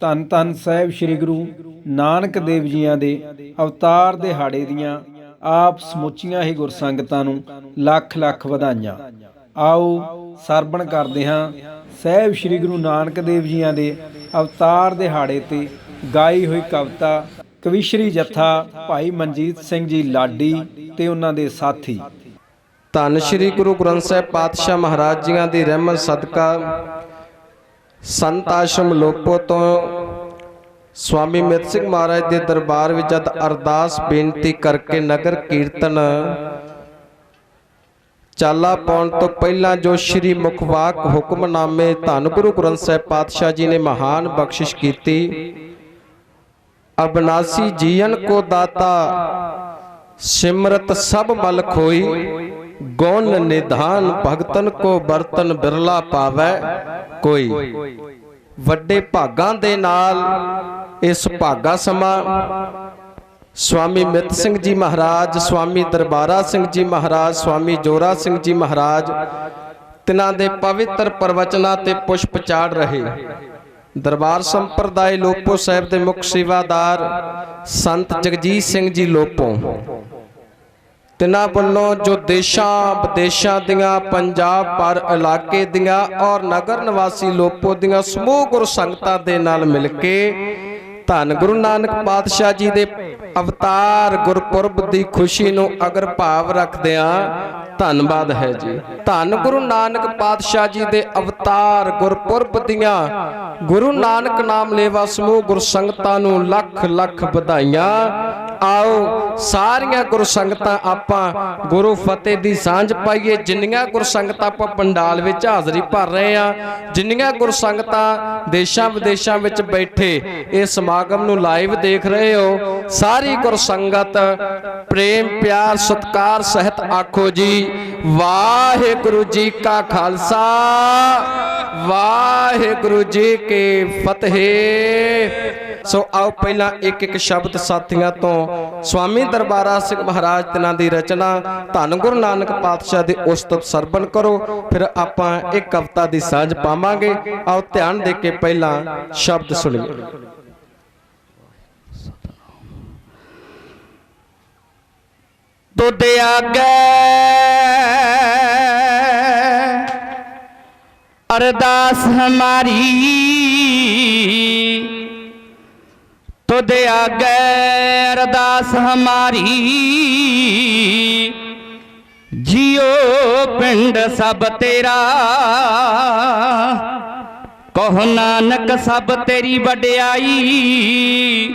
ਧੰਨ ਧੰਨ ਸਾਹਿਬ ਸ੍ਰੀ ਗੁਰੂ ਨਾਨਕ ਦੇਵ ਜੀਆਂ ਦੇ ਅਵਤਾਰ ਦਿਹਾੜੇ ਦੀਆਂ ਆਪ ਸਮੁੱਚੀਆਂ ਹੀ ਗੁਰਸੰਗਤਾਂ ਨੂੰ ਲੱਖ ਲੱਖ ਵਧਾਈਆਂ। ਆਓ ਸਰਵਣ ਕਰਦੇ ਹਾਂ ਸਾਹਿਬ ਸ੍ਰੀ ਗੁਰੂ ਨਾਨਕ ਦੇਵ ਜੀਆਂ ਦੇ ਅਵਤਾਰ ਦਿਹਾੜੇ ਤੇ ਗਾਈ ਹੋਈ ਕਵਿਤਾ ਕਵੀਸ਼ਰੀ ਜਥਾ ਭਾਈ ਮਨਜੀਤ ਸਿੰਘ ਜੀ ਲਾਡੀ ਤੇ ਉਹਨਾਂ ਦੇ ਸਾਥੀ। ਧੰਨ ਸ਼੍ਰੀ ਗੁਰੂ ਗ੍ਰੰਥ ਸਾਹਿਬ ਪਾਤਸ਼ਾਹ ਮਹਾਰਾਜ ਜੀਆਂ ਦੀ ਰਹਿਮਤ ਸਦਕਾ ਸੰਤ ਆਸ਼ਰਮ ਲੋਪੋ ਤੋਂ ਸਵਾਮੀ ਮਿੱਤ ਸਿੰਘ ਮਹਾਰਾਜ ਦੇ ਦਰਬਾਰ ਵਿੱਚ ਜਦ ਅਰਦਾਸ ਬੇਨਤੀ ਕਰਕੇ ਨਗਰ ਕੀਰਤਨ ਚਾਲਾ ਪਾਉਣ ਤੋਂ ਪਹਿਲਾਂ ਜੋ ਸ਼੍ਰੀ ਮੁਖਵਾਕ ਹੁਕਮਨਾਮੇ ਧੰਨ ਗੁਰੂ ਗ੍ਰੰਥ ਸਾਹਿਬ ਪਾਤਸ਼ਾਹ ਜੀ ਨੇ ਮਹਾਨ ਬਖਸ਼ਿਸ਼ ਕੀਤੀ, ਅਬਨਾਸੀ ਜੀਵਨ ਕੋ ਦਾਤਾ ਸਿਮਰਤ ਸਭ ਮਲ ਖੋਈ ਗੌਨ ਨਿਧਾਨ ਭਗਤਨ ਕੋ ਬਰਤਨ ਬਿਰਲਾ ਪਾਵੈ? ਕੋਈ। ਵੱਡੇ ਭਾਗਾਂ ਦੇ ਨਾਲ ਇਸ ਭਾਗਾ ਸਮਾ। ਸਵਾਮੀ ਮਿੱਤ ਸਿੰਘ ਜੀ ਮਹਾਰਾਜ, ਸਵਾਮੀ ਦਰਬਾਰਾ ਸਿੰਘ ਜੀ ਮਹਾਰਾਜ, ਸਵਾਮੀ ਜੋਰਾ ਸਿੰਘ ਜੀ ਮਹਾਰਾਜ, ਤਿਨਾਂ ਦੇ ਪਵਿੱਤਰ ਪ੍ਰਵਚਨਾਂ ਤੇ ਪੁਸ਼ਪ ਚਾੜ ਰਹੇ। ਦਰਬਾਰ ਸੰਪਰਦਾਇ ਲੋਪੋ ਸਾਹਿਬ ਦੇ ਮੁੱਖ ਸੇਵਾਦਾਰ ਸੰਤ ਜਗਜੀਤ ਸਿੰਘ ਜੀ ਲੋਪੋ। ਤਿਨਾਂ ਵੱਲੋਂ ਜੋ ਦੇਸ਼ਾਂ ਵਿਦੇਸ਼ਾਂ ਦੀਆਂ ਪੰਜਾਬ ਪਰ ਇਲਾਕੇ ਦੀਆਂ ਔਰ ਨਗਰ ਨਿਵਾਸੀ ਲੋਪੋ ਦੀਆਂ ਸਮੂਹ ਗੁਰ ਸੰਗਤਾਂ ਦੇ ਨਾਲ ਮਿਲ ਕੇ ਧੰਨ ਗੁਰੂ ਨਾਨਕ ਪਾਤਸ਼ਾਹ ਜੀ ਦੇ ਅਵਤਾਰ ਗੁਰਪੁਰਬ ਦੀ ਖੁਸ਼ੀ ਨੂੰ ਅਗਰ ਭਾਵ ਰੱਖਦਿਆਂ ਧੰਨਵਾਦ ਹੈ ਜੀ। ਧੰਨ ਗੁਰੂ ਨਾਨਕ ਪਾਤਸ਼ਾਹ ਜੀ ਦੇ ਅਵਤਾਰ ਗੁਰਪੁਰਬ ਦੀਆਂ ਗੁਰੂ ਨਾਨਕ ਨਾਮ ਲੇਵਾ ਸਮੂਹ ਗੁਰਸੰਗਤਾਂ ਨੂੰ ਲੱਖ ਲੱਖ ਵਧਾਈਆਂ। ਆਓ ਸਾਰੀਆਂ ਗੁਰ ਸੰਗਤਾਂ ਆਪਾਂ ਗੁਰੂ ਫਤਿਹ ਦੀ ਸਾਂਝ ਪਾਈਏ। ਜਿੰਨੀਆਂ ਗੁਰਸੰਗਤਾਂ ਆਪਾਂ ਪੰਡਾਲ ਵਿੱਚ ਹਾਜ਼ਰੀ ਭਰ ਰਹੇ ਆ ਜਿੰਨੀਆਂ ਗੁਰਸੰਗਤਾਂ ਦੇਸ਼ਾਂ ਵਿਦੇਸ਼ਾਂ ਵਿੱਚ ਬੈਠੇ ਇਹ ਸਮਾਗਮ ਨੂੰ ਲਾਈਵ ਦੇਖ ਰਹੇ ਹੋ, ਸਾਰੀ ਗੁਰਸੰਗਤ ਪ੍ਰੇਮ, ਪਿਆਰ, ਸਤਕਾਰ ਸਹਿਤ ਆਖੋ ਜੀ। ਵਾਹਿਗੁਰੂ ਜੀ ਕਾ ਖਾਲਸਾ, ਵਾਹਿਗੁਰੂ ਜੀ ਕੀ ਫਤਿਹ। ਸੋ ਆਓ ਪਹਿਲਾਂ ਇੱਕ ਇੱਕ ਸ਼ਬਦ ਸਾਥੀਆਂ ਤੋਂ ਸਵਾਮੀ ਦਰਬਾਰਾ ਸਿੰਘ ਮਹਾਰਾਜ ਤਿਨਾਂ ਦੀ ਰਚਨਾ, ਧੰਨ ਗੁਰੂ ਨਾਨਕ ਪਾਤਸ਼ਾਹ ਦੇ ਉਸਤਤ ਸਰਵਣ ਕਰੋ, ਫਿਰ ਆਪਾਂ ਇੱਕ ਕਵਿਤਾ ਦੀ ਸਾਂਝ ਪਾਵਾਂਗੇ। ਆਓ ਧਿਆਨ ਦੇ ਕੇ ਪਹਿਲਾਂ ਸ਼ਬਦ ਸੁਣੀਏ। ਦੁੱਧ ਆਗੇ। ਅਰਦਾਸ ਹਮਾਰੀ। ਤੁਧ ਆਗੇ, ਅਰਦਾਸ ਹਮਾਰੀ। ਜਿਉ ਪਿੰਡ ਸਭ ਤੇਰਾ। ਕਹੋ ਨਾਨਕ ਸਭ ਤੇਰੀ ਵਡਿਆਈ।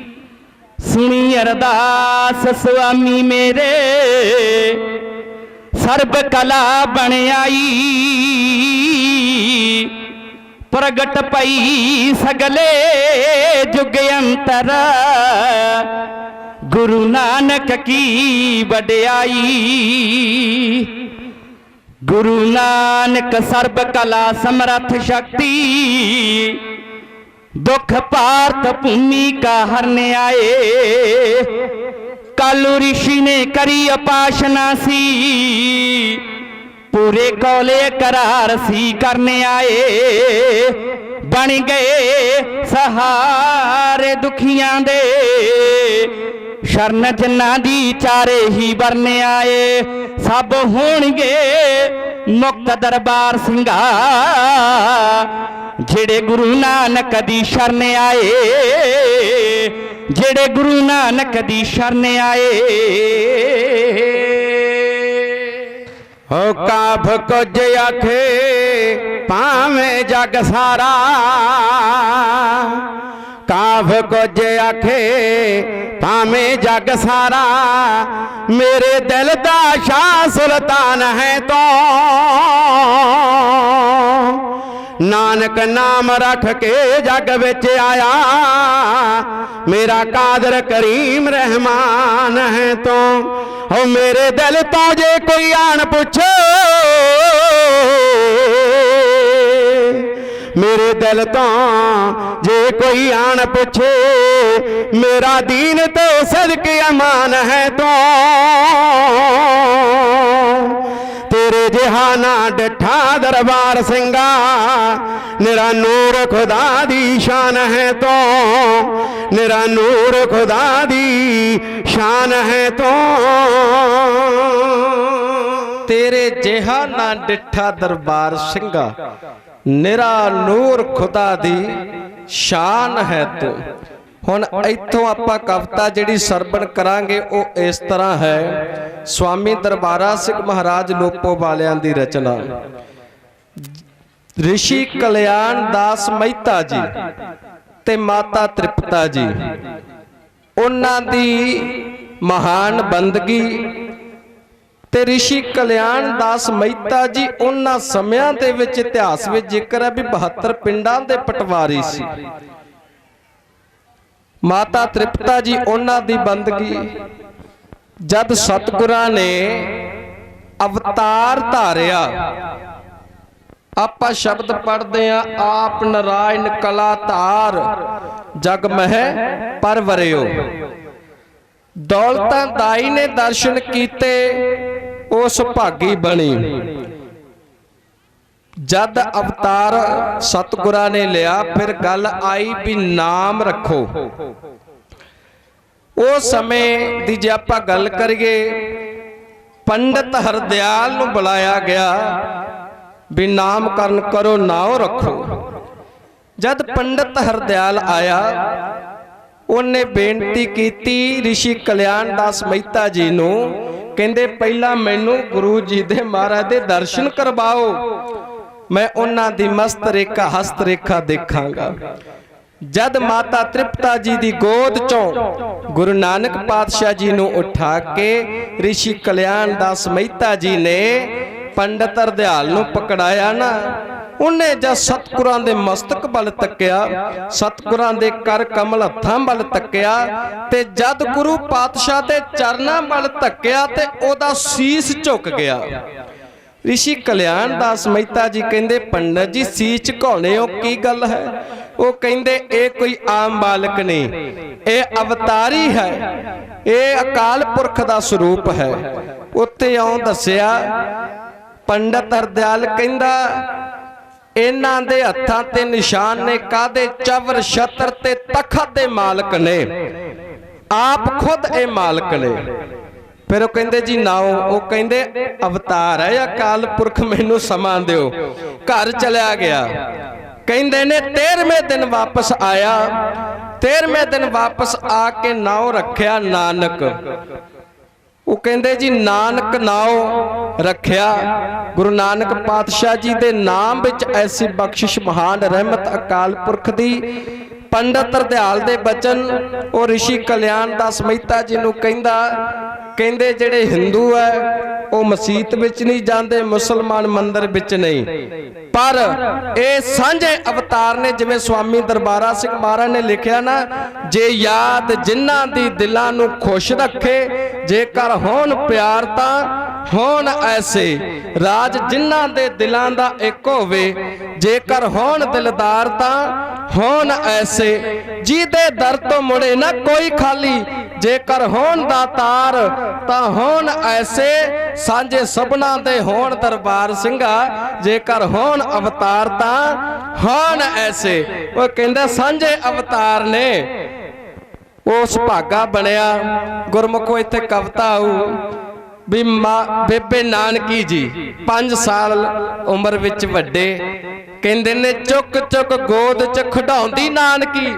ਸੁਣੀ ਅਰਦਾਸ, ਸੁਆਮੀ ਮੇਰੇ। ਸਰਬ ਕਲਾ ਬਣ ਆਈ। ਪ੍ਰਗਟ ਪਈ ਸਗਲੇ ਜੁਗ ਅੰਤਰ। ਗੁਰੂ ਨਾਨਕ ਕੀ ਵਡਿਆਈ। ਗੁਰੂ ਨਾਨਕ ਸਰਬ ਕਲਾ ਸਮਰੱਥ ਸ਼ਕਤੀ। ਦੁੱਖ ਭਾਰਤ ਭੂਮੀ ਕਾ ਹਰਨ ਆਏ ਕਾਲੂ ਰਿਸ਼ੀ ਨੇ ਕਰੀ ਅਪਾਸ਼ਨਾ ਸੀ। ਪੂਰੇ ਕੋਲੇ ਕਰਾਰ ਸੀ ਕਰਨ ਆਏ। ਬਣ ਗਏ ਸਹਾਰੇ ਦੁਖੀਆਂ ਦੇ। ਸ਼ਰਨ ਜਿਨ੍ਹਾਂ ਦੀ ਚਾਰੇ ਹੀ ਵਰਨ ਆਏ। ਸਭ ਹੋਣਗੇ ਮੁਕਤ ਦਰਬਾਰ ਸਿੰਘਾ। ਜਿਹੜੇ ਗੁਰੂ ਨਾਨਕ ਦੀ ਸ਼ਰਨ ਆਏ, ਜਿਹੜੇ ਗੁਰੂ ਨਾਨਕ ਦੀ ਸ਼ਰਨ ਆਏ। ਹੋ ਕਾਫ ਕੁਝ ਆਖੇ, ਭਾਵੇਂ ਜਗ ਸਾਰਾ। ਕਾਫ ਕੁਝ ਆਖੇ, ਭਾਵੇਂ ਜਗ ਸਾਰਾ। ਮੇਰੇ ਦਿਲ ਦਾ ਸ਼ਾਹ ਸੁਲਤਾਨ ਹੈ ਤੋ। ਨਾਨਕ ਨਾਮ ਰੱਖ ਕੇ ਜਗ ਵਿੱਚ ਆਇਆ। ਮੇਰਾ ਕਾਦਰ ਕਰੀਮ ਰਹਿਮਾਨ ਹੈ ਤੂੰ। ਹੋ ਮੇਰੇ ਦਿਲ ਤੋਂ ਜੇ ਕੋਈ ਆਣ ਪੁੱਛੇ। ਮੇਰੇ ਦਿਲ ਤੋਂ ਜੇ ਕੋਈ ਆਣ ਪੁੱਛੇ। ਮੇਰਾ ਦੀਨ ਤੇ ਸਦਕੇ ਅਮਾਨ ਹੈ ਤੂੰ। ਤੇਰੇ ਜਹਾਨਾ ਡਠਾ ਦਰਬਾਰ ਸਿੰਘਾ। ਨਿਰਾ ਨੂਰ ਖੁਦਾ ਦੀ ਸ਼ਾਨ ਹੈ ਤੂੰ। ਨਿਰਾ ਨੂਰ ਖੁਦਾ ਦੀ ਸ਼ਾਨ ਹੈ ਤੂੰ। ਤੇਰੇ ਜਿਹਾ ਨਾ ਡਿੱਠਾ ਦਰਬਾਰ ਸਿੰਘਾ। ਨਿਰਾ ਨੂਰ ਖੁਦਾ ਦੀ ਸ਼ਾਨ ਹੈ ਤੂੰ। ਹੁਣ ਇੱਥੋਂ ਆਪਾਂ ਕਵਿਤਾ ਜਿਹੜੀ ਸਰਵਣ ਕਰਾਂਗੇ ਉਹ ਇਸ ਤਰ੍ਹਾਂ ਹੈ। ਸਵਾਮੀ ਦਰਬਾਰਾ ਸਿੰਘ ਮਹਾਰਾਜ ਲੋਪੋ ਵਾਲਿਆਂ ਦੀ ਰਚਨਾ। ਰਿਸ਼ੀ ਕਲਿਆਣ ਦਾਸ ਮਹਿਤਾ ਜੀ ਤੇ ਮਾਤਾ ਤ੍ਰਿਪਤਾ ਜੀ। ਉਹਨਾਂ ਦੀ ਮਹਾਨ ਬੰਦਗੀ। ਤੇ ਰਿਸ਼ੀ ਕਲਿਆਣ ਦਾਸ ਮਹਿਤਾ ਜੀ ਉਹਨਾਂ ਸਮਿਆਂ ਦੇ ਵਿੱਚ ਇਤਿਹਾਸ ਵਿੱਚ ਜ਼ਿਕਰ ਹੈ ਵੀ 72 ਪਿੰਡਾਂ ਦੇ ਪਟਵਾਰੀ ਸੀ। ਮਾਤਾ ਤ੍ਰਿਪਤਾ ਜੀ, ਉਹਨਾਂ ਦੀ ਬੰਦਗੀ। ਜਦ ਸਤਿਗੁਰਾਂ ਨੇ ਅਵਤਾਰ ਧਾਰਿਆ, ਆਪਾਂ ਸ਼ਬਦ ਪੜਦੇ ਆ ਆਪ ਨਰਾਇਣ ਕਲਾ ਧਾਰ ਜਗ ਮਹਿ ਪਰਵਰਿਓ ਦੌਲਤਾਂ ਦਾਈ ਨੇ ਦਰਸ਼ਨ ਕੀਤੇ, ਉਸ ਭਾਗੀ ਬਣੀ। ਜਦ ਅਵਤਾਰ ਸਤਿਗੁਰਾਂ ਨੇ ਲਿਆ, ਫਿਰ ਗੱਲ ਆਈ ਵੀ ਨਾਮ ਰੱਖੋ। ਉਹ ਸਮੇਂ ਦੀ ਜੇ ਆਪਾਂ ਗੱਲ ਕਰੀਏ, ਪੰਡਤ ਹਰਦਿਆਲ ਨੂੰ ਬੁਲਾਇਆ ਗਿਆ ਵੀ ਨਾਮਕਰਨ ਕਰੋ, ਨਾਉ ਰੱਖੋ। ਜਦ ਪੰਡਤ ਹਰਦਿਆਲ ਆਇਆ, ਉਹਨੇ ਬੇਨਤੀ ਕੀਤੀ ઋષਿ ਕਲਿਆਣ ਦਾਸ ਮਹਿਤਾ ਜੀ ਨੂੰ, ਕਹਿੰਦੇ ਪਹਿਲਾਂ ਮੈਨੂੰ ਗੁਰੂ ਜੀ ਦੇ ਮਹਾਰਾਜ ਦੇ ਦਰਸ਼ਨ ਕਰਵਾਓ। ਮੈਂ ਉਹਨਾਂ ਦੀ ਮਸਤ ਰੇਖਾ, ਹਸਤ ਰੇਖਾ ਦੇਖਾਂਗਾ। ਜਦ ਮਾਤਾ ਤ੍ਰਿਪਤਾ ਜੀ ਦੀ ਗੋਦ ਚੋਂ ਗੁਰੂ ਨਾਨਕ ਪਾਤਸ਼ਾਹ ਜੀ ਨੂੰ ਉਠਾ ਕੇ ઋષਿ ਕਲਿਆਣ ਦਾਸ ਮਹਿਤਾ ਜੀ ਨੇ ਪੰਡਤ ਹਰਦਿਆਲ ਨੂੰ ਪਕੜਾਇਆ ਨਾ, ਉਹਨੇ ਜਦ ਸਤਿਗੁਰਾਂ ਦੇ ਮਸਤਕ ਵੱਲ ਤੱਕਿਆ, ਸਤਿਗੁਰਾਂ ਦੇ ਕਰ ਕਮਲ ਹੱਥਾਂ ਵੱਲ ਤੱਕਿਆ ਤੇ ਜਦ ਗੁਰੂ ਪਾਤਸ਼ਾਹ ਦੇ ਚਰਨਾਂ ਵੱਲ ਤੱਕਿਆ ਤੇ ਉਹਦਾ ਸੀਸ ਝੁਕ ਗਿਆ। ਰਿਸ਼ੀ ਕਲਿਆਣ ਦਾਸ ਮਹਿਤਾ ਜੀ ਕਹਿੰਦੇ, ਪੰਡਤ ਜੀ, ਸੀਸ ਝੁਕਾਉਣੇ ਹੋ ਕੀ ਗੱਲ ਹੈ? ਉਹ ਕਹਿੰਦੇ, ਇਹ ਕੋਈ ਆਮ ਬਾਲਕ ਨਹੀਂ। ਇਹ ਅਵਤਾਰੀ ਹੈ। ਇਹ ਅਕਾਲ ਪੁਰਖ ਦਾ ਸਰੂਪ ਹੈ। ਉੱਤੇ ਆਉਂ ਦੱਸਿਆ, ਪੰਡਤ ਹਰਦਿਆਲ ਕਹਿੰਦਾ, ਇਹਨਾਂ ਦੇ ਹੱਥਾਂ ਤੇ ਨਿਸ਼ਾਨ ਨੇ ਕਾਦੇ ਚਵਰ, ਛਤਰ ਤੇ ਤਖਤ ਦੇ ਮਾਲਕ ਨੇ? ਆਪ ਖੁਦ ਇਹ ਮਾਲਕ ਨੇ। ਫਿਰ ਉਹ ਕਹਿੰਦੇ ਜੀ ਨਾਓ, ਉਹ ਕਹਿੰਦੇ, ਅਵਤਾਰ ਹੈ ਅਕਾਲ ਪੁਰਖ, ਮੈਨੂੰ ਸਮਾਂ ਦਿਓ। ਘਰ ਚਲਿਆ ਗਿਆ। ਕਹਿੰਦੇ ਨੇ 13ਵੇਂ ਦਿਨ ਵਾਪਸ ਆਇਆ। 13ਵੇਂ ਦਿਨ ਵਾਪਸ ਆ ਕੇ ਨਾਉ ਰੱਖਿਆ ਨਾਨਕ। ਉਹ ਕਹਿੰਦੇ ਜੀ, ਨਾਨਕ ਨਾਉ ਰੱਖਿਆ। ਗੁਰੂ ਨਾਨਕ ਪਾਤਸ਼ਾਹ ਜੀ ਦੇ ਨਾਮ ਵਿੱਚ ਐਸੀ ਬਖਸ਼ਿਸ਼ ਮਹਾਨ ਰਹਿਮਤ ਅਕਾਲ ਪੁਰਖ ਦੀ। ਪੰਡਤ ਹਰਦਿਆਲ ਦੇ ਬਚਨ, ਉਹ ઋષਿ ਕਲਿਆਣ ਦਾ ਸਮਿਤਾ ਜੀ ਨੂੰ ਕਹਿੰਦਾ ਕਹਿੰਦੇ ਜਿਹੜੇ ਹਿੰਦੂ ਹੈ ਉਹ ਮਸਜਿਦ ਵਿੱਚ ਨਹੀਂ ਜਾਂਦੇ, ਮੁਸਲਮਾਨ ਮੰਦਰ ਵਿੱਚ ਨਹੀਂ। ਪਰ ਇਹ ਸਾਂਝੇ ਅਵਤਾਰ ਨੇ, ਜਿਵੇਂ ਸਵਾਮੀ ਦਰਬਾਰਾ ਸਿੰਘ ਮਹਾਰਾਜ ਨੇ ਲਿਖਿਆ ਨਾ, ਜੇ ਯਾਦ ਜਿਨ੍ਹਾਂ ਦੀ ਦਿਲਾਂ ਨੂੰ ਖੁਸ਼ ਰੱਖੇ, ਜੇਕਰ ਹੋਣ ਪਿਆਰ ਤਾਂ ਹੋਣ ਐਸੇ। ਰਾਜ ਜਿਨ੍ਹਾਂ ਦੇ ਦਿਲਾਂ ਦਾ ਇੱਕ ਹੋਵੇ, ਜੇਕਰ ਹੋਣ ਦਿਲਦਾਰ ਤਾਂ ਹੋਣ ਐਸੇ। ਜਿਹਦੇ ਦਰ ਤੋਂ ਮੁੜੇ ਨਾ ਕੋਈ ਖਾਲੀ ਜੇਕਰ ਹੋਣ ਦਾਤਾਰ ਤਾਂ ਹੋਣ ਐਸੇ ਸਾਂਝੇ ਸਭਨਾ ਦੇ ਹੋਣ ਦਰਬਾਰ ਸਿੰਘਾ। ਜੇਕਰ ਹੋਣ ਅਵਤਾਰ, ਤਾਂ ਹੋਣ ਐਸੇ। ਉਹ ਕਹਿੰਦਾ ਸਾਂਝੇ ਅਵਤਾਰ ਨੇ। ਉਸ ਭਾਗਾ ਬਣਿਆ। ਗੁਰਮੁਖੋ, ਇੱਥੇ ਕਵਿਤਾ ਆਊ ਵੀ ਮਾਂ, ਬੇਬੇ ਨਾਨਕੀ ਜੀ 5 ਸਾਲ ਉਮਰ ਵਿੱਚ ਵੱਡੇ। ਕਹਿੰਦੇ ਨੇ, ਚੁੱਕ ਚੁੱਕ ਗੋਦ ਚ ਖਡਾਉਂਦੀ ਨਾਨਕੀ।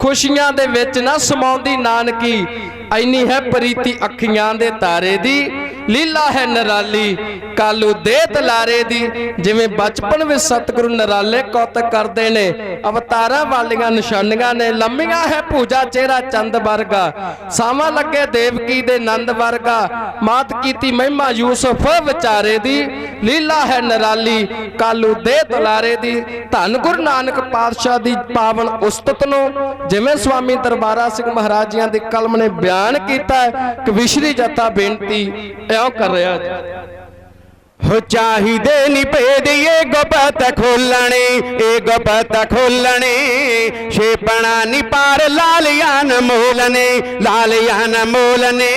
ਖੁਸ਼ੀਆਂ ਦੇ ਵਿੱਚ ਨਾ ਸਮਾਉਂਦੀ ਨਾਨਕੀ ਐਨੀ ਹੈ ਪ੍ਰੀਤੀ ਅੱਖੀਆਂ ਦੇ ਤਾਰੇ ਦੀ। ਲੀਲਾ ਹੈ ਨਰਾਲੀ। ਕਾਲੂ ਦੇ ਤਲਾਰੇ ਦੀ। ਜਿਵੇਂ ਬਚਪਨ ਵਿੱਚ ਸਤਿਗੁਰੂ ਨਰਾਲੇ ਕੌਤਕ ਕਰਦੇ ਨੇ। ਅਵਤਾਰਾਂ ਵਾਲੀਆਂ ਨਿਸ਼ਾਨੀਆਂ ਨੇ। ਲੰਮੀਆਂ ਹੈ ਪੂਜਾ ਚਿਹਰਾ ਚੰਦ ਵਰਗਾ। ਸਾਵਾਂ ਲੱਗੇ ਦੇਵਕੀ ਦੇ ਨੰਦ ਵਰਗਾ। ਮਾਤ ਕੀਤੀ ਮਹਿਮਾ ਯੂਸਫ ਵਿਚਾਰੇ ਦੀ। ਲੀਲਾ ਹੈ ਨਰਾਲੀ। ਕਾਲੂ ਦੇ ਤਲਾਰੇ ਦੀ। ਧੰਨ ਗੁਰੂ ਨਾਨਕ ਪਾਤਸ਼ਾਹ ਦੀ ਪਾਵਨ ਉਸਤਤ ਨੂੰ। ਜਿਵੇਂ ਸਵਾਮੀ ਦਰਬਾਰਾ ਸਿੰਘ ਮਹਾਰਾਜ ਜੀਆਂ ਦੀ ਕਲਮ ਨੇ ਬਿਆਨ ਕੀਤਾ ਹੈ। ਕਿ ਵਿਸ਼ਰੀ ਜੱਥਾ ਬੇਨਤੀ। ਇਉਂ ਕਰ ਰਿਹਾ ਜੀ ਹੋ ਚਾਹੀਦੇ ਨੀ ਭੇਦੀਏ ਗੁਪਤ ਖੋਲਣੇ ਏ ਗੁਪਤ ਖੋਲਣੇ। ਛੇਪਣਾ ਨੀ ਪਾਰ ਲਾਲਿਆਂ ਨ ਮੋਲਨੇ ਲਾਲਿਆਂ ਨ ਮੋਲਨੇ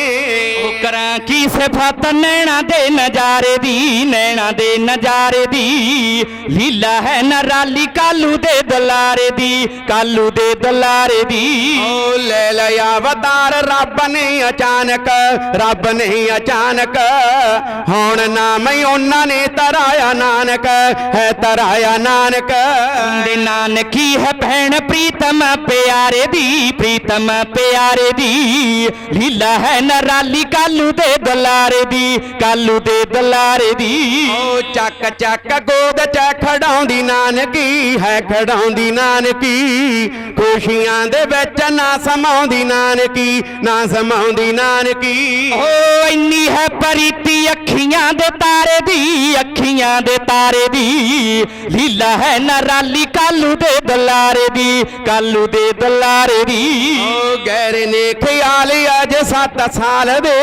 ਉਹ ਕਰਾਂ ਕੀ ਸਿਫਤ ਨੈਣਾ ਦੇ ਨਜ਼ਾਰੇ ਦੀ ਨੈਣਾ ਦੇ ਨਜ਼ਾਰੇ ਦੀ। ਲੀਲਾ ਹੈ ਨਰਾਲੀ ਕਾਲੂ ਦੇ ਦਲਾਰੇ ਦੀ ਕਾਲੂ ਦੇ ਦਲਾਰੇ ਦੀ। ਓ ਲੈ ਲਿਆ ਅਵਤਾਰ ਰੱਬ ਨੇ ਅਚਾਨਕ ਰੱਬ ਨੇ ਅਚਾਨਕ। ਹੁਣ ਨਾਮ ਹੀ ਉਹਨਾਂ ਨੇ ਤਰਾਇਆ ਨਾਨਕ ਹੈ ਤਰਾਇਆ ਨਾਨਕ। ਦੇ ਨਾਨਕੀ ਹੈ ਭੈਣ ਪ੍ਰੀਤਮ ਪਿਆਰੇ ਦੀ ਪ੍ਰੀਤਮ ਪਿਆਰੇ ਦੀ। ਲੀਲਾ ਹੈ ਨਰਾਲੀ ਕਾਲੂ ਦੇ ਦਲਾਰੇ ਦੀ ਕਾਲੂ ਦੇ ਦਲਾਰੇ ਦੀ। ਓ ਚੱਕ ਚੱਕ ਗੋਦ ਚ ਖੜਾਉਂਦੀ ਨਾਨਕੀ ਹੈ ਖੜਾਉਂਦੀ ਨਾਨਕੀ। ਖੁਸ਼ੀਆਂ ਦੇ ਵਿੱਚ ਨਾ ਸਮਾਉਂਦੀ ਨਾਨਕੀ ਨਾ ਸਮਾਉਂਦੀ ਨਾਨਕੀ। ਓ ਇੰਨੀ ਹੈ ਪਰੀਤੀ ਅੱਖੀਆਂ ਦੇ ਤਾਰੇ ਦੀ ਅੱਖੀਆਂ ਦੇ ਤਾਰੇ ਦੀ। ਲੀਲਾ ਹੈ ਨਰਾਲੀ ਕਾਲੂ ਦੇ ਦਲਾਰੇ ਦੀ ਕਾਲੂ ਦੇ ਦਲਾਰੇ ਦੀ। ਓ ਗੈਰ ਨੇ ਖਿਆਲ ਅਜ 7 ਸਾਲ ਦੇ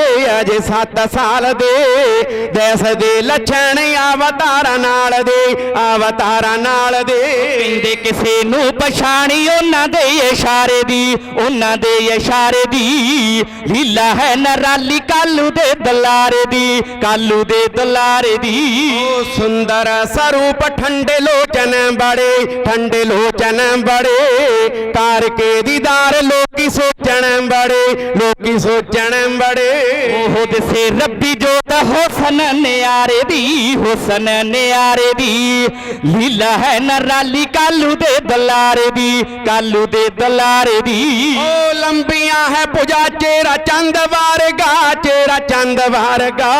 ਅਜ 7 ਸਾਲ ਦੇ। ਦੇਸ ਦੇ ਲੱਛਣ ਅਵਤਾਰਾਂ ਨਾਲ ਦੇ ਅਵਤਾਰਾਂ ਨਾਲ ਦੇ। ਕਹਿੰਦੇ ਕਿਸੇ ਨੂੰ ਪਛਾਣੀ ਉਹਨਾਂ ਦੇ ਇਸ਼ਾਰੇ ਦੀ ਉਹਨਾਂ ਦੇ ਇਸ਼ਾਰੇ ਦੀ। ਲੀਲਾ ਹੈ ਨਰਾਲੀ ਕਾਲੂ ਦੇ ਦਲਾਰੇ ਦੀ ਕਾਲੂ ਦੇ ਦਲਾਰੇ ਦੀ। ਓ ਸੁੰਦਰ ਸਰੂਪ ਠੰਡੇ ਲੋਚਨ ਬੜੇ, ਠੰਡੇ ਲੋਚਨ ਬੜੇ। ਤਾਰ ਕੇ ਦੀਦਾਰ ਲੋਕੀ ਸੋਚਣ ਬੜੇ ਲੋਕੀ ਸੋਚਣ ਬੜੇ ਉਹ ਦਿਸੇ ਰੱਬੀ ਜੋਤ ਹੁਸਨ ਨਿਆਰੇ ਦੀ ਹੁਸਨ ਨਿਆਰੇ ਦੀ ਲੀਲਾ ਹੈ ਨਰਾਲੀ ਕਾਲੂ ਦੇ ਦਲਾਰੇ ਦੀ ਕਾਲੂ ਦੇ ਦਲਾਰੇ ਦੀ ਓ ਲੰਬੀਆਂ ਹੈ ਪੁਜਾ ਚੇਰਾ ਚੰਦ ਵਰਗਾ ਚੇਰਾ ਚੰਦ ਵਰਗਾ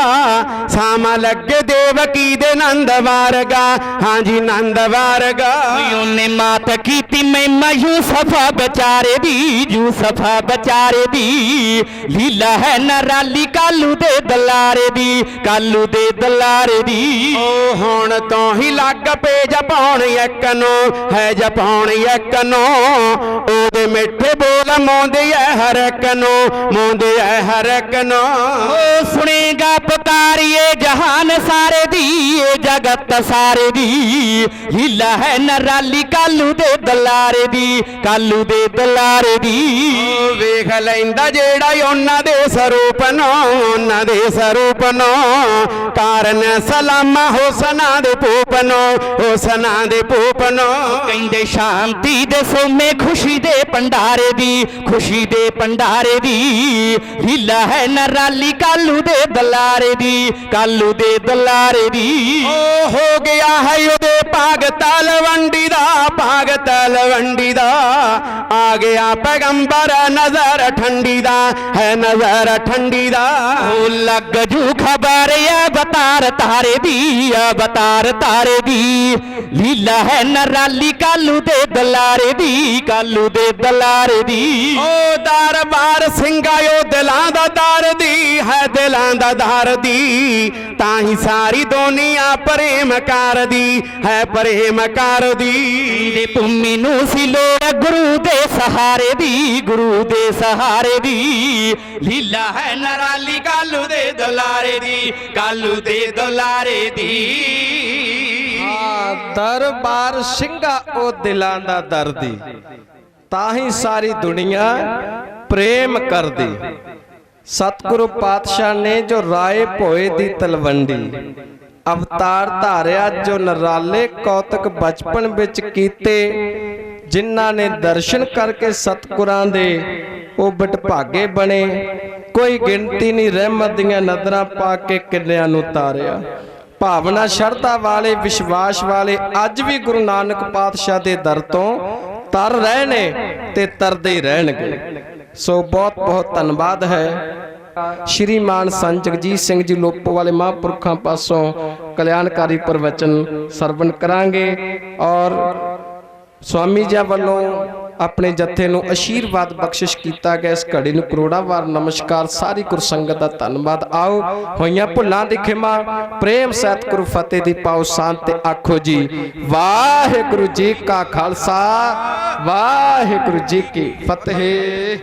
ਸਾਮਾ ਲੱਗੇ ਦੇਵਕੀ ਦੇ ਨੰਦ ਵਰਗਾ ਹਾਂਜੀ ਨੰਦ ਵਰਗਾ ਉਹਨੇ ਮਾਤ ਕੀਤੀ ਮੈਂ ਯੂਸਫਾ ਵਿਚਾਰੇ ਦੀ ਯੂਸਫਾ ਵਿਚਾਰੇ ਦੀ ਲੀਲਾ ਹੈ ਨਰਾਲੀ ਕਾਲੂ ਦੇ ਦਲਾਰੇ ਦੀ, ਕਾਲੂ ਦੇ ਦਲਾਰੇ ਦੀ। ਓ ਹੁਣ ਤੋਂ ਹੀ ਲੱਗ ਪਏ ਜਪਾਉਣ ਇੱਕ ਨੂੰ ਹੈ ਜਪਾਉਣ ਇੱਕ ਨੂੰ ਉਹਦੇ ਮਿੱਠੇ ਬੋਲ ਮੋਂਦੇ ਐ ਹਰ ਇੱਕ ਨੂੰ ਮੋਂਦੇ ਐ ਹਰ ਇੱਕ ਨੂੰ। ਸੁਣੇਗਾ ਪੁਕਾਰੀਏ ਜਹਾਨ ਸਾਰੇ ਦੀ ਇਹ ਜਗਤ ਸਾਰੇ ਦੀ। ਲੀਲਾ ਹੈ ਨਰਾਲੀ ਕਾਲੂ ਦੇ ਦਲਾਰੇ ਦੀ ਕਾਲੂ ਦੇ ਦਲਾਰੇ ਦੀ। ਵੇਖ ਲੈਂਦਾ ਜਿਹੜਾ ਉਹਨਾਂ ਦੇ ਸਰੂਪ ਨੂੰ ਉਹਨਾਂ ਦੇ ਸਰੂਪ ਨੂੰ। ਕਾਰਨ ਸਲਾਮਾ ਹੁਸਨਾ ਦੇ ਭੂਪ ਨੂੰ ਹੁਸਨਾ ਦੇ ਭੂਪ ਨੂੰ। ਕਹਿੰਦੇ ਸ਼ਾਂਤੀ ਦੇ ਸੋਮੇ ਖੁਸ਼ੀ ਦੇ ਭੰਡਾਰੇ ਦੀ ਖੁਸ਼ੀ ਦੇ ਭੰਡਾਰੇ ਦੀ ਲੀਲਾ ਹੈ ਨਰਾਲੀ ਕਾਲੂ ਦੇ ਦਲਾਰੇ ਦੀ ਕਾਲੂ ਦੇ ਦਲਾਰੇ ਦੀ ਓ ਹੋ ਗਿਆ ਹੈ ਉਹਦੇ ਭਾਗ ਤਲਵੰਡੀ ਦਾ ਭਾਗ ਤਲਵੰਡੀ ਦਾ ਆ ਗਿਆ ਪੈਗੰਬਰ ਨਜ਼ਰ ਠੰਡੀ ਦਾ ਹੈ ਨਜ਼ਰ ਠੰਡੀ ਦਾ ਉਹ ਲੱਗ ਜੂ ਖਬਰ ਅਵਤਾਰ ਤਾਰੇ ਦੀ ਅਵਤਾਰ ਤਾਰੇ ਦੀ ਲੀਲਾ ਹੈ ਨਰਾਲੀ ਕਾਲੂ ਦੇ ਦਲਾਰੇ ਦੀ ਕਾਲੂ ਦੇ ਦਲਾਰੇ ਦੀ। ਓ ਦਰਬਾਰ ਸਿੰਘਾਇਓ ਦਿਲਾਂ ਦਾ ਦਰਦੀ ਹੈ ਦਿਲਾਂ ਦਾ ਦਰਦੀ ਤਾਂ ਹੀ ਸਾਰੀ ਦੁਨੀਆ ਪ੍ਰੇਮ ਕਰਦੀ ਹੈ ਪ੍ਰੇਮ ਕਰਦੀ ਦੇ। ਭੂਮੀ ਨੂੰ ਸੀ ਲੋੜ ਗੁਰੂ ਦੇ ਸਹਾਰੇ ਦੀ ਗੁਰੂ ਦੇ ਸਹਾਰੇ ਦੀ। ਲੀਲਾ ਹੈ ਨਰਾਲੀ ਕਾਲੂ ਦੇ ਦਲਾਰੇ ਦੀ ਕਾਲੂ ਦੇ ਦਲਾਰੇ ਦੀ। ਆ ਦਰਬਾਰ ਸਿੰਘਾ ਉਹ ਦਿਲਾਂ ਦਾ ਦਰਦੀ ਤਾਂ ਹੀ ਸਾਰੀ ਦੁਨੀਆ ਪ੍ਰੇਮ ਕਰਦੀ। ਸਤਿਗੁਰੂ ਪਾਤਸ਼ਾਹ ਨੇ ਜੋ ਰਾਏ ਭੋਏ ਦੀ ਤਲਵੰਡੀ, ਅਵਤਾਰ ਧਾਰਿਆ ਜੋ ਨਰਾਲੇ ਕੌਤਕ ਬਚਪਨ ਵਿੱਚ ਕੀਤੇ, ਜਿਨ੍ਹਾਂ ਨੇ ਦਰਸ਼ਨ ਕਰਕੇ ਸਤਿਗੁਰਾਂ ਦੇ ਉਹ ਬਟਭਾਗੇ ਬਣੇ, ਕੋਈ ਗਿਣਤੀ ਨਹੀਂ ਰਹਿਮਤ ਦੀਆਂ ਨਜ਼ਰਾਂ ਪਾ ਕੇ ਕਿੰਨਿਆਂ ਨੂੰ ਤਾਰਿਆ। ਭਾਵਨਾ ਸ਼ਰਧਾ ਵਾਲੇ, ਵਿਸ਼ਵਾਸ ਵਾਲੇ ਅੱਜ ਵੀ ਗੁਰੂ ਨਾਨਕ ਪਾਤਸ਼ਾਹ ਦੇ ਦਰ ਤੋਂ ਤਰ ਰਹੇ ਨੇ ਤੇ ਤਰਦੇ ਹੀ ਰਹਿਣਗੇ। ਸੋ ਬਹੁਤ ਬਹੁਤ ਧੰਨਵਾਦ ਹੈ। ਸ਼੍ਰੀ ਮਾਨ ਸੰਤ ਜਗਜੀਤ ਸਿੰਘ ਜੀ ਲੋਪੋ ਵਾਲੇ ਮਹਾਂਪੁਰਖਾਂ ਪਾਸੋਂ ਕਲਿਆਣਕਾਰੀ ਪ੍ਰਵਚਨ ਸਰਵਣ ਕਰਾਂਗੇ ਔਰ ਸਵਾਮੀ ਜੀ ਵੱਲੋਂ ਆਪਣੇ ਜਥੇ ਨੂੰ ਅਸ਼ੀਰਵਾਦ ਬਖਸ਼ਿਸ਼ ਕੀਤਾ ਗਿਆ। ਇਸ ਘੜੀ ਨੂੰ ਕਰੋੜਾਂ ਵਾਰ ਨਮਸਕਾਰ, ਸਾਰੀ ਗੁਰਸੰਗਤ ਦਾ ਧੰਨਵਾਦ। ਆਓ, ਹੋਈਆਂ ਭੁੱਲਾਂ ਦੀ ਖਿਮਾ, ਪ੍ਰੇਮ ਸਹਿਤ ਗੁਰੂ ਫਤਿਹ ਦੀ ਪਾਓ ਸ਼ਾਂਤ ਤੇ ਆਖੋ ਜੀ। ਵਾਹਿਗੁਰੂ ਜੀ ਕਾ ਖਾਲਸਾ, ਵਾਹਿਗੁਰੂ ਜੀ ਕੀ ਫਤਿਹ।